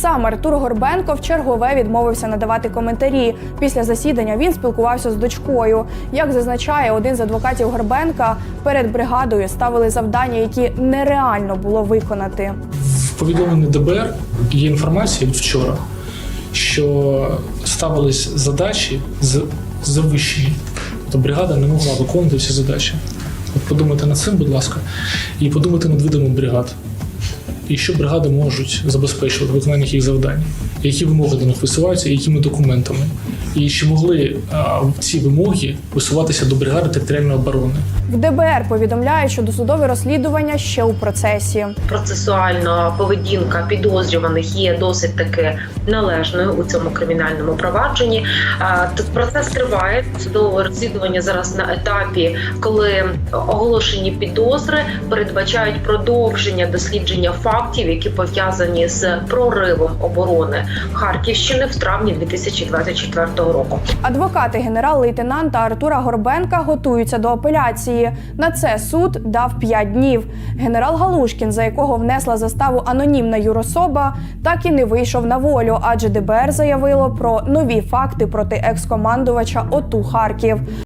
Сам Артур Горбенко в чергове відмовився надавати коментарі. Після засідання він спілкувався з дочкою. Як зазначає один з адвокатів Горбенка, перед бригадою ставили завдання, які нереально було виконати. В повідомленні ДБР є інформація вчора, що ставились задачі з завищені. Тобто бригада не могла виконувати всі задачі. От подумайте над цим, будь ласка, і подумайте над видами бригад. І що бригади можуть забезпечувати виконання їх завдань, які вимоги до них висуваються, і якими документами, і чи могли а, ці вимоги висуватися до бригади територіальної оборони. В ДБР повідомляють, що досудове розслідування ще у процесі. процесуальна поведінка підозрюваних є досить таки належною у цьому кримінальному провадженні. А, Тут процес триває. Судове розслідування зараз на етапі, коли оголошені підозри передбачають продовження дослідження фактів, які пов'язані з проривом оборони Харківщини в травні 2024 року. Адвокати генерал-лейтенанта Артура Горбенка готуються до апеляції. На це суд дав 5 днів. Генерал Галушкін, за якого внесла заставу анонімна юрособа, так і не вийшов на волю, адже ДБР заявило про нові факти проти екс-командувача ОТУ Харків.